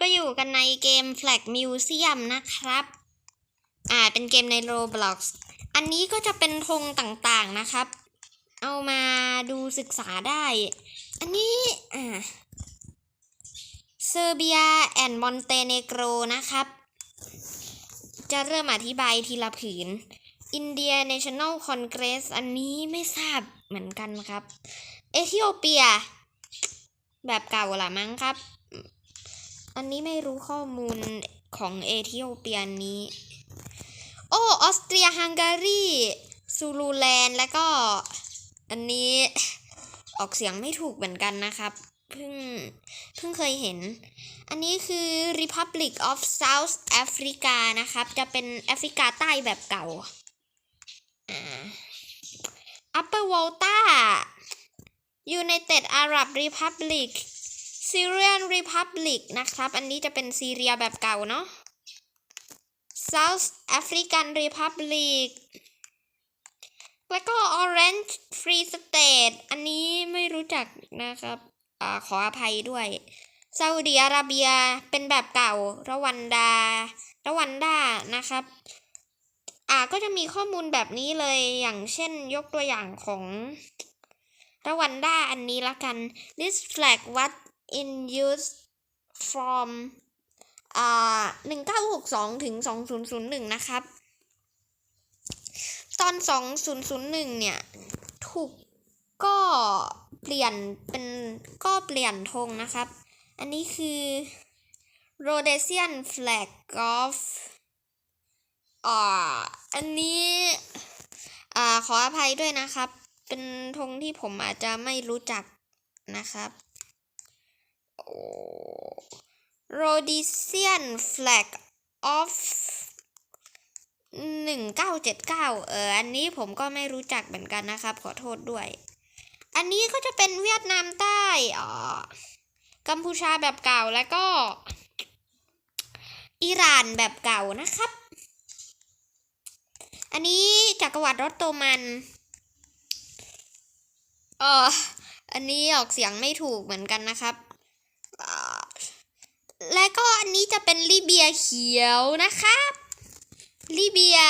ก็อยู่กันในเกม Flag Museum นะครับ อ่า เป็นเกมใน Roblox อันนี้ก็จะเป็นธงต่างๆนะครับ เอามาดูศึกษาได้ อันนี้ อ่า เซอร์เบียแอนด์มอนเตเนโกรนะครับ จะเริ่มอธิบายทีละผืน อินเดีย National Congress อันนี้ไม่ทราบเหมือนกันครับ เอธิโอเปีย แบบเก่าละมั้งครับ อันนี้ไม่รู้ข้อมูลของเอธิโอเปียนี้ โอ้ออสเตรียฮังการีซูลูแลนด์ แล้วก็ อันนี้ออกเสียงไม่ถูกเหมือนกันนะครับเพิ่งเพิ่งเคยเห็น อันนี้คือ Republic of South Africa นะครับ จะเป็นแอฟริกาใต้แบบเก่าอ Upper Volta United Arab Republic Syrian Republic นะครับ อันนี้จะเป็นซีเรียแบบเก่าเนาะ South African Republic แล้วก็ Orange Free State อันนี้ไม่รู้จักนะครับอ่าขออภัยด้วยซาอุดิอาระเบียเป็นแบบเก่าระวันดาระวันดานะครับ อ่าก็จะมีข้อมูลแบบนี้เลยอย่างเช่นยกตัวอย่างของระวันดาอันนี้ละกัน this flag was in use from อ่าหนึ่งเก้าหกสองถึงสองศูนย์ศูนย์หนึ่งนะครับ ตอนสองศูนย์ศูนย์หนึ่งเนี่ย ถูกก็เปลี่ยนเป็นก็เปลี่ยนธงนะครับ อันนี้คือ Rhodesian flag of อ่าอันนี้อ่าขออภัยด้วยนะครับ เป็นธงที่ผมอาจจะไม่รู้จักนะครับ Rhodesian flag of หนึ่งเก้าเจ็ดเก้าเออ อันนี้ผมก็ไม่รู้จักเหมือนกันนะครับ ขอโทษด้วย อันนี้ก็จะเป็นเวียดนามใต้อ่ากัมพูชาแบบเก่าแล้วก็ อิหร่านแบบเก่านะครับ อันนี้จักรวรรดิรอตโตมันเอออันนี้ออกเสียงไม่ถูกเหมือนกันนะครับ และก็อันนี้จะเป็นลิเบียเขียวนะครับลิเบีย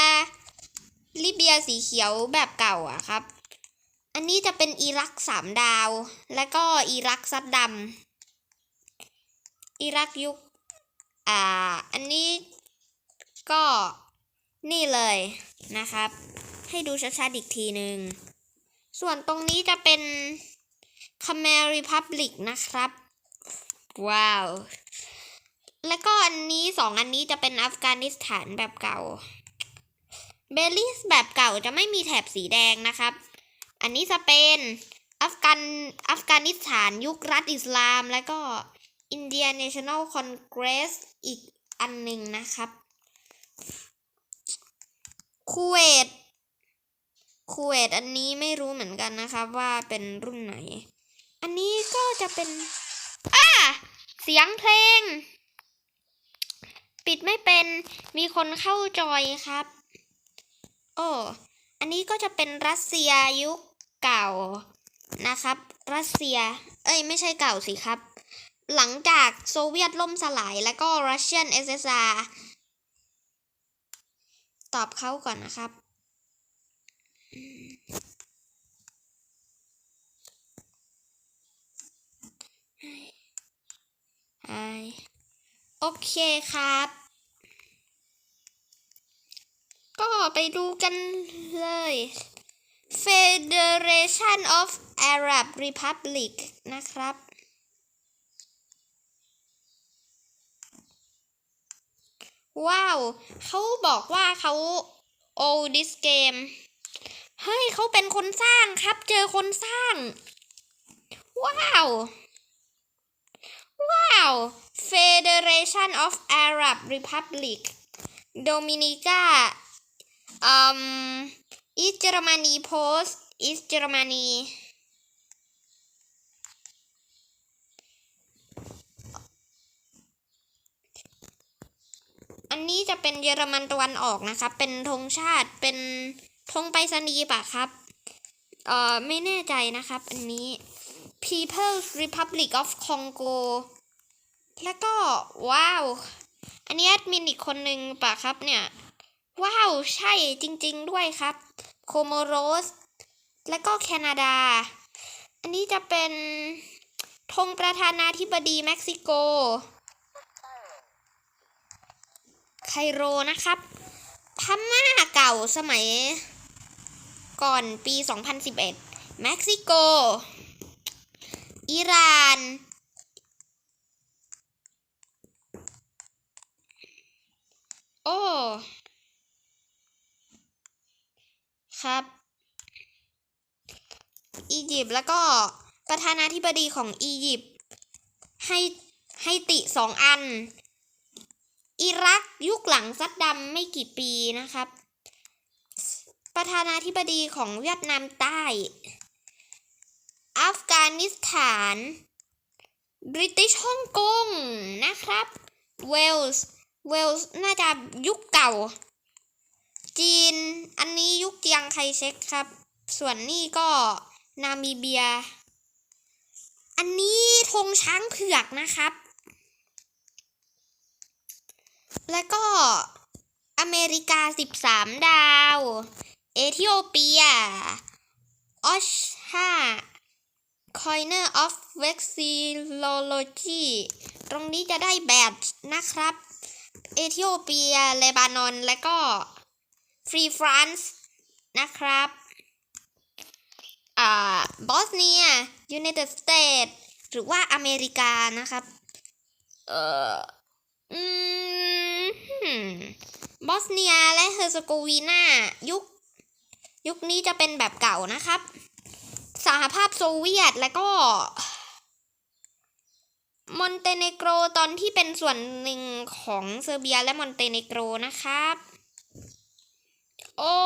ลิเบียสีเขียวแบบเก่าอะครับ อันนี้จะเป็นอิรักสามดาว และก็อิรักซัดดำอิรักยุคอ่า อันนี้ก็นี่เลยนะครับ ให้ดูชัดๆอีกทีหนึ่งส่วนตรงนี้จะเป็น Khmer Republic นะครับ ว้าว แล้วก็อันนี้สองอันนี้จะเป็นอัฟกานิสถานแบบเก่า เบลิสแบบเก่าจะไม่มีแถบสีแดงนะครับ อันนี้สเปน อัฟกันอัฟกานิสถานยุครัฐอิสลาม แล้วก็อินเดีย National Congress อีกอันหนึ่งนะครับ คูเวต คูเวตอันนี้ไม่รู้เหมือนกันนะครับว่าเป็นรุ่นไหน อันนี้ก็จะเป็น อ่า เสียงเพลง ปิดไม่เป็นมีคนเข้าจอยครับ โอ้อันนี้ก็จะเป็นรัสเซียยุคเก่านะครับ รัสเซีย เอ้ยไม่ใช่เก่าสิครับ หลังจากโซเวียตล่มสลายแล้วก็ Russian SSR ตอบเขาก่อนนะครับ โอเคครับ ก็ ไปดูกันเลย Federation of Arab Republic นะครับ ว้าว เขาบอกว่าเขา old this game เฮ้ย เขาเป็นคนสร้างครับ เจอคนสร้าง ว้าว ว้าว Federation of Arab Republic Dominica อืม East Germany Post East Germany อันนี้จะเป็นเยอรมันตะวันออกนะครับ เป็นธงชาติ เป็นธงไปรษณีย์ปะครับ เอ่อ ไม่แน่ใจนะครับ อันนี้ People's Republic of Congo แล้วก็ ว้าว อันนี้แอดมินอีกคนนึงปะครับเนี่ย ว้าว ใช่จริง ๆ ด้วยครับ โคโมโรส และก็แคนาดา อันนี้จะเป็นธงประธานาธิบดีเม็กซิโก ไคโรนะครับ พม่าเก่าสมัย ก่อนปี 2011 เม็กซิโก อิหร่านโอ้ ครับ อียิปต์แล้วก็ประธานาธิบดีของอียิปต์ให้ให้ติสองอัน อิรักยุคหลังซัดดำไม่กี่ปีนะครับ ประธานาธิบดีของเวียดนามใต้ อัฟกานิสถานบริติชฮ่องกงนะครับ เวลส์ เวลส์ น่าจะยุคเก่า จีน อันนี้ยุคเจียงไคเชกครับ ส่วนนี่ก็นามิเบีย อันนี้ธงช้างเผือกนะครับ แล้วก็อเมริกา 13 ดาว เอธิโอเปีย ออชฮา Coiner of Vexillology ตรงนี้จะได้แบดนะครับ เอธิโอเปียเลบานอน และก็ ฟรีฟรานซ์นะครับอ่าบอสเนียยูเนเต็ดสเตทหรือว่าอเมริกานะครับ เอ่ออืมบอสเนียและเฮอร์โซโกวีนายุค ยุคนี้จะเป็นแบบเก่านะครับ สหภาพโซเวียตแล้วก็มอนเตเนโกรตอนที่เป็นส่วนหนึ่งของเซอร์เบียและมอนเตเนโกรนะครับ โอ้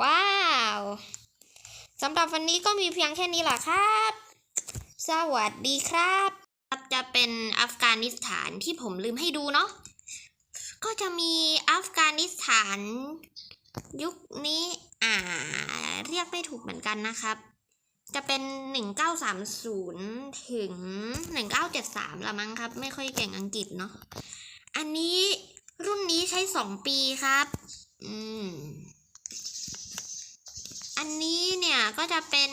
ว้าวสำหรับวันนี้ก็มีเพียงแค่นี้แหละครับ สวัสดีครับจะเป็นอัฟกานิสถานที่ผมลืมให้ดูเนาะก็จะมีอัฟกานิสถาน ยุคนี้อ่า เรียกไม่ถูกเหมือนกันนะครับ จะเป็น 1930 ถึง 1973 ละมั้งครับ ไม่ค่อยเก่งอังกฤษเนาะอันนี้รุ่นนี้ใช้ 2 ปีครับ อืม อันนี้เนี่ยก็จะเป็น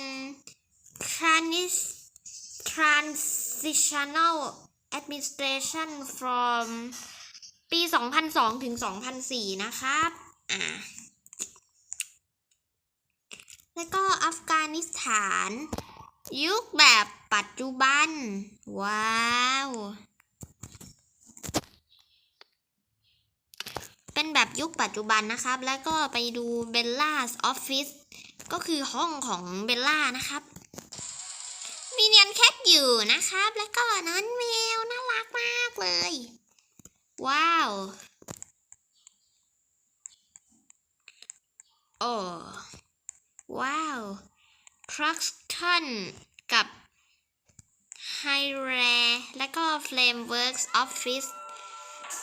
Trans Transitional Administration from ปี 2002 ถึง 2004 นะครับ อ่า แล้วก็อัฟกานิสถาน ยุคแบบปัจจุบัน ว้าว เป็นแบบยุคปัจจุบันนะครับ แล้วก็ไปดูเบลล่าออฟฟิศก็คือห้องของเบลล่านะครับ มีเนียนแคทอยู่นะครับ แล้วก็นั้นแมวน่ารักมากเลย ว้าว โอ้ว้าวครักทันกับไฮแรและก็ Flameworks Office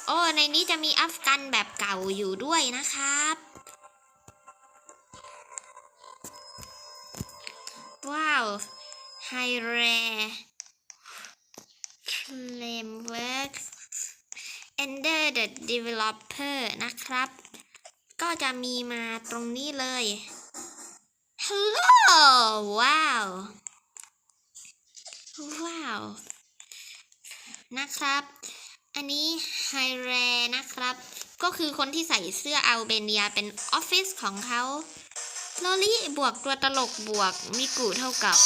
โอ้ในนี้จะมีอัฟกันแบบเก่าอยู่ด้วยนะครับ ว้าวไฮแร Flameworks Ender the Developer นะครับ ก็จะมีมาตรงนี้เลยฮัลโหลว้าว ว้าว นะครับ อันนี้ไฮแรนะครับ ก็คือคนที่ใส่เสื้ออัลเบเนียเป็นออฟฟิศของเขาลอลี่บวกตัวตลกบวกมิกุเท่ากับ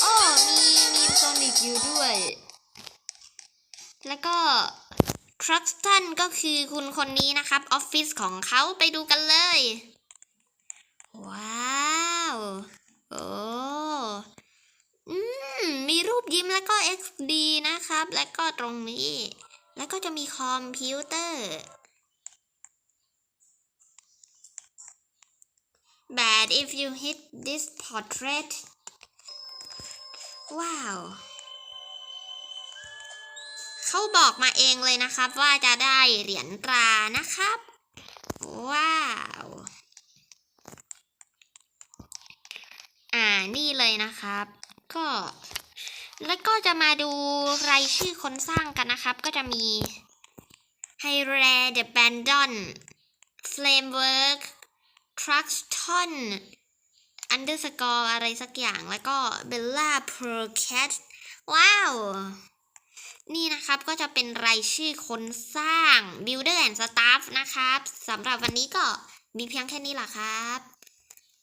โอ้มีมีโซนิกอยู่ด้วย แล้วก็ครักตันก็คือคุณคนนี้นะครับออฟฟิศของเขาไปดูกันเลย ว้าว โอ้ มีรูปยิ้มแล้วก็ XD นะครับ แล้วก็ตรงนี้ แล้วก็จะมีคอมพิวเตอร์ Bad if you hit this portrait ว้าว เขาบอกมาเองเลยนะครับ ว่าจะได้เหรียญตรานะครับ ว้าว อ่า นี่เลยนะครับ ก็ แล้วก็จะมาดูรายชื่อคนสร้างกันนะครับ ก็จะมี h y r e The Bandon Flamework Truxton Underscore อร์อะไรสักอย่างแล้วก็ Bella Percat ว้าว นี่นะครับก็จะเป็นรายชื่อคนสร้าง Builder and Staff นะครับสำหรับวันนี้ก็มีเพียงแค่นี้แหละครับ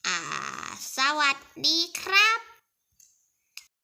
อ่า สวัสดีครับ